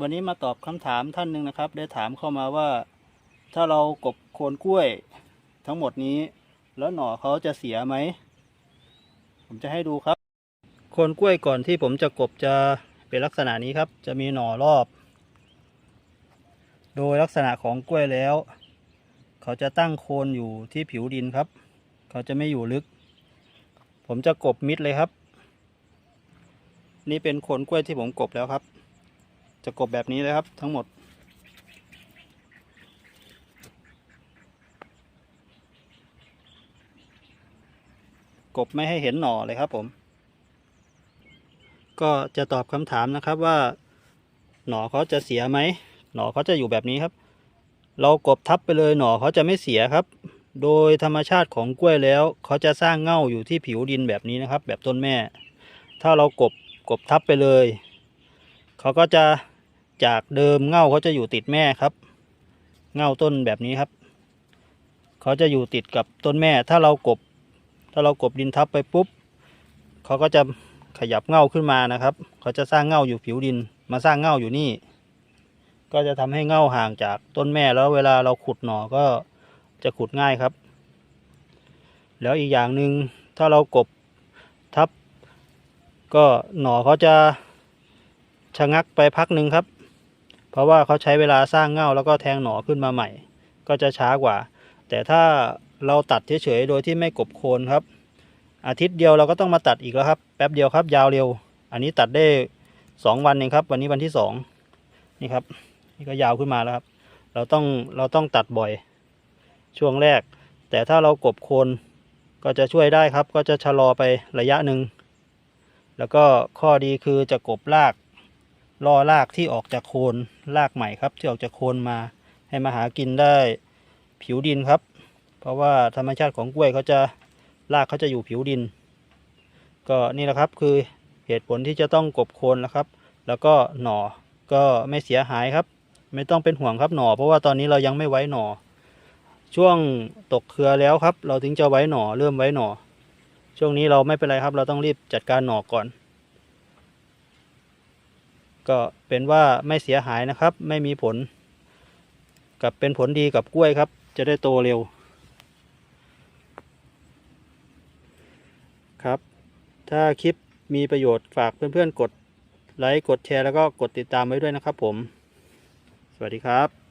วันนี้มาตอบคำถามท่านหนึ่งนะครับ ได้ถามเข้ามาว่า ถ้าเรากบโคนกล้วย ทั้งหมดนี้ แล้วหน่อเขาจะเสียไหม ผมจะให้ดูครับ โคนกล้วยก่อนที่ผมจะกบจะเป็นลักษณะนี้ครับ จะมีหน่อรอบ โดยลักษณะของกล้วยแล้ว เขาจะตั้งโคนอยู่ที่ผิวดินครับ เขาจะไม่อยู่ลึก ผมจะกบมิดเลยครับ นี่เป็นโคนกล้วยที่ผมกบแล้วครับ จะกบแบบนี้เลยครับทั้งหมด กบไม่ให้เห็นหน่อเลยครับผม ก็จะตอบคำถามนะครับว่า หน่อเขาจะเสียไหมหน่อเขาจะอยู่แบบนี้ครับ เรากบทับไปเลยหน่อเขาจะไม่เสียครับ โดยธรรมชาติของกล้วยแล้ว เขาจะสร้างเง่าอยู่ที่ผิวดินแบบนี้นะครับ แบบต้นแม่ ถ้าเรากบกบทับไปเลย เขาก็จะ จากเดิมเง่าเขาจะอยู่ติดแม่ครับ เง่าต้นแบบนี้ครับ เขาจะอยู่ติดกับต้นแม่ ถ้าเรากบ ถ้าเรากบดินทับไปปุ๊บเขาก็จะขยับเง่าขึ้นมานะครับ เขาจะสร้างเง่าอยู่ผิวดิน มาสร้างเง่าอยู่นี่ ก็จะทำให้เง่าห่างจากต้นแม่แล้วเวลาเราขุดหน่อก็จะขุดง่ายครับ แล้วอีกอย่างหนึ่งถ้าเรากบทับ ก็หน่อเขาจะชะงักไปพักหนึ่งครับ เพราะว่าเขาใช้เวลาสร้างเง่าแล้วก็แทงหน่อขึ้นมาใหม่ ก็จะช้ากว่า แต่ถ้าเราตัดเฉยๆโดยที่ไม่กบโคนครับ อาทิตย์เดียวเราก็ต้องมาตัดอีกแล้วครับ แป๊บเดียวครับยาวเร็ว อันนี้ตัดได้สองวันเองครับ วันนี้วันที่สองนี่ครับนี่ก็ยาวขึ้นมาแล้วครับ เราต้องเราต้องตัดบ่อยช่วงแรก แต่ถ้าเรากบโคนก็จะช่วยได้ครับ ก็จะชะลอไประยะหนึ่งแล้วก็ข้อดีคือจะกบราก ล่อรากที่ออกจากโคนรากใหม่ครับ ที่ออกจากโคนมา ให้มาหากินได้ผิวดินครับ เพราะว่าธรรมชาติของกล้วยเขาจะรากเขาจะอยู่ผิวดิน ก็นี่แหละครับคือเหตุผลที่จะต้องกบโคนนะครับ แล้วก็หน่อก็ไม่เสียหายครับ ไม่ต้องเป็นห่วงครับหน่อ เพราะว่าตอนนี้เรายังไม่ไว้หน่อ ช่วงตกเครือแล้วครับ เราถึงจะไว้หน่อเริ่มไว้หน่อ ช่วงนี้เราไม่เป็นไรครับ เราต้องรีบจัดการหน่อก่อน ก็เป็นว่าไม่เสียหายนะครับ ไม่มีผล กับเป็นผลดีกับกล้วยครับ จะได้โตเร็ว ครับ ถ้าคลิปมีประโยชน์ฝากเพื่อนๆกดไลค์กดแชร์แล้วก็กดติดตามไว้ด้วยนะครับผม สวัสดีครับ